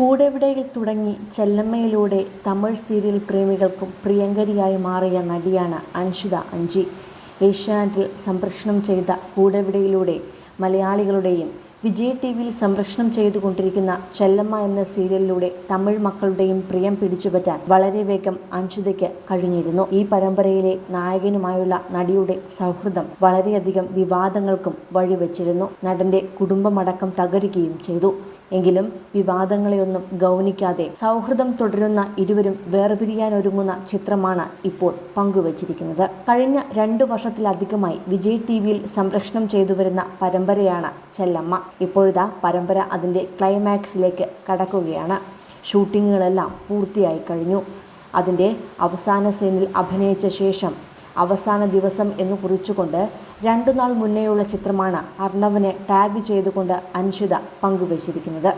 കൂടെവിടയിൽ തുടങ്ങി ചെല്ലമ്മയിലൂടെ തമിഴ് സീരിയൽ പ്രേമികൾക്കും പ്രിയങ്കരിയായി മാറിയ നടിയാണ് അൻഷിത അഞ്ചി. ഏഷ്യാനെറ്റിൽ സംപ്രേഷണം ചെയ്ത കൂടെവിടയിലൂടെ മലയാളികളുടെയും വിജയ് ടി വിയിൽ സംപ്രേഷണം ചെയ്തുകൊണ്ടിരിക്കുന്ന ചെല്ലമ്മ എന്ന സീരിയലിലൂടെ തമിഴ് മക്കളുടെയും പ്രിയം പിടിച്ചുപറ്റാൻ വളരെ വേഗം അൻഷിതയ്ക്ക് കഴിഞ്ഞിരുന്നു. ഈ പരമ്പരയിലെ നായകനുമായുള്ള നടിയുടെ സൗഹൃദം വളരെയധികം വിവാദങ്ങൾക്കും വഴിവെച്ചിരുന്നു. നടന്റെ കുടുംബമടക്കം തകരുകയും ചെയ്തു. എങ്കിലും വിവാദങ്ങളെയൊന്നും ഗൗനിക്കാതെ സൗഹൃദം തുടരുന്ന ഇരുവരും വേർപിരിയാനൊരുങ്ങുന്ന ചിത്രമാണ് ഇപ്പോൾ പങ്കുവച്ചിരിക്കുന്നത്. കഴിഞ്ഞ രണ്ടു വർഷത്തിലധികമായി വിജയ് ടി വിയിൽ സംപ്രേഷണം ചെയ്തു വരുന്ന പരമ്പരയാണ് ചെല്ലമ്മ. ഇപ്പോഴത്തെ പരമ്പര അതിന്റെ ക്ലൈമാക്സിലേക്ക് കടക്കുകയാണ്. ഷൂട്ടിങ്ങുകളെല്ലാം പൂർത്തിയായി കഴിഞ്ഞു. അതിന്റെ അവസാന സീനിൽ അഭിനയിച്ച ശേഷം അവസാന ദിവസം എന്ന് കുറിച്ചുകൊണ്ട് രണ്ടു നാൾ മുന്നേയുള്ള ചിത്രമാണ് അർണവിനെ ടാഗ് ചെയ്തുകൊണ്ട് അൻഷിത പങ്കുവച്ചിരിക്കുന്നത്.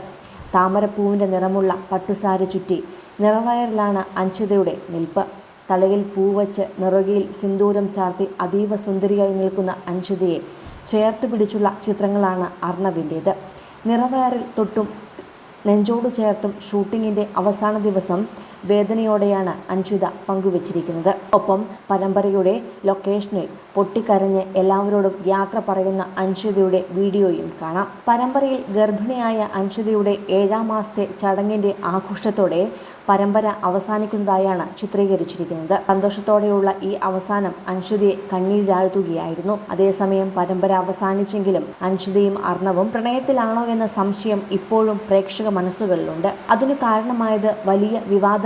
താമരപ്പൂവിന്റെ നിറമുള്ള പട്ടുസാരി ചുറ്റി നിറവയറിലാണ് അൻഷിതയുടെ നിൽപ്പ്. തലയിൽ പൂവച്ച് നിറകിയിൽ സിന്ദൂരം ചാർത്തി അതീവ സുന്ദരിയായി നിൽക്കുന്ന അൻഷിതയെ ചേർത്ത് പിടിച്ചുള്ള ചിത്രങ്ങളാണ് അർണവിന്റേത് നിറവയറിൽ തൊട്ടും നെഞ്ചോട് ചേർത്തും ഷൂട്ടിങ്ങിന്റെ അവസാന ദിവസം വേദനയോടെയാണ് അൻഷിത പങ്കുവച്ചിരിക്കുന്നത്. ഒപ്പം പരമ്പരയുടെ ലൊക്കേഷനിൽ പൊട്ടിക്കരഞ്ഞ് എല്ലാവരോടും യാത്ര പറയുന്ന അൻഷിതയുടെ വീഡിയോയും കാണാം. പരമ്പരയിൽ ഗർഭിണിയായ അൻഷിതയുടെ ഏഴാം മാസത്തെ ചടങ്ങിന്റെ ആഘോഷത്തോടെ പരമ്പര അവസാനിക്കുന്നതായാണ് ചിത്രീകരിച്ചിരിക്കുന്നത്. സന്തോഷത്തോടെയുള്ള ഈ അവസാനം അൻഷിതയെ കണ്ണീരാഴ്ത്തുകയായിരുന്നു അതേസമയം പരമ്പര അവസാനിച്ചെങ്കിലും അൻഷിതയും അർണവും പ്രണയത്തിലാണോ എന്ന സംശയം ഇപ്പോഴും പ്രേക്ഷക മനസ്സുകളിലുണ്ട്. അതിനു കാരണമായത് വലിയ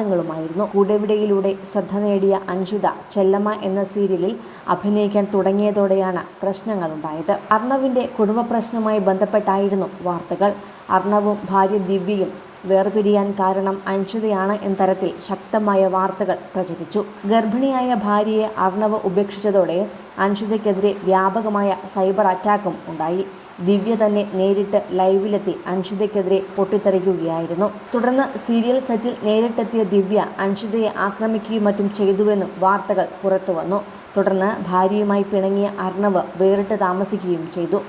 വിവാദങ്ങളുമായിരുന്നു കൂടെവിടയിലൂടെ ശ്രദ്ധ നേടിയ അഞ്ജുത ചെല്ലമ്മ എന്ന സീരിയലിൽ അഭിനയിക്കാൻ തുടങ്ങിയതോടെയാണ് പ്രശ്നങ്ങളുണ്ടായത്. അർണവിന്റെ കുടുംബ പ്രശ്നവുമായി ബന്ധപ്പെട്ടായിരുന്നു വാർത്തകൾ. അർണവും ഭാര്യ ദിവ്യയും വേർപിരിയാൻ കാരണം അഞ്ജുതയാണ് എന്ന തരത്തിൽ ശക്തമായ വാർത്തകൾ പ്രചരിച്ചു. ഗർഭിണിയായ ഭാര്യയെ അർണവ് ഉപേക്ഷിച്ചതോടെ അഞ്ജുതയ്ക്കെതിരെ വ്യാപകമായ സൈബർ അറ്റാക്കും ഉണ്ടായി. ദിവ്യ തന്നെ നേരിട്ട് ലൈവിലെത്തി അൻഷിതയ്ക്കെതിരെ പൊട്ടിത്തെറിക്കുകയായിരുന്നു. തുടർന്ന് സീരിയൽ സെറ്റിൽ നേരിട്ടെത്തിയ ദിവ്യ അൻഷിതയെ ആക്രമിക്കുകയും മറ്റും ചെയ്തുവെന്നും വാർത്തകൾ പുറത്തുവന്നു തുടർന്ന് ഭാര്യയുമായി പിണങ്ങിയ അർണവ് വേറിട്ട് താമസിക്കുകയും ചെയ്തു.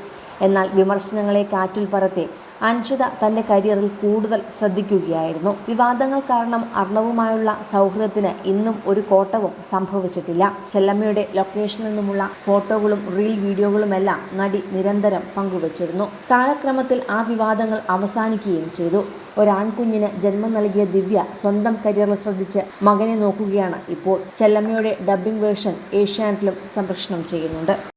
എന്നാൽ വിമർശനങ്ങളെ കാറ്റിൽ പറത്തി അൻഷിത തന്റെ കരിയറിൽ കൂടുതൽ ശ്രദ്ധിക്കുകയായിരുന്നു. വിവാദങ്ങൾ കാരണം അർണവുമായുള്ള സൗഹൃദത്തിന് ഇന്നും ഒരു കോട്ടവും സംഭവിച്ചിട്ടില്ല. ചെല്ലമ്മയുടെ ലൊക്കേഷനിൽ നിന്നുമുള്ള ഫോട്ടോകളും റീൽ വീഡിയോകളുമെല്ലാം നടി നിരന്തരം പങ്കുവച്ചിരുന്നു. കാലക്രമത്തിൽ ആ വിവാദങ്ങൾ അവസാനിക്കുകയും ചെയ്തു. ഒരാൺകുഞ്ഞിന് ജന്മം നൽകിയ ദിവ്യ സ്വന്തം കരിയറിൽ ശ്രദ്ധിച്ച് മകനെ നോക്കുകയാണ് ഇപ്പോൾ. ചെല്ലമ്മയുടെ ഡബ്ബിംഗ് വേർഷൻ ഏഷ്യാനെറ്റിലും സംപ്രേഷണം ചെയ്യുന്നുണ്ട്.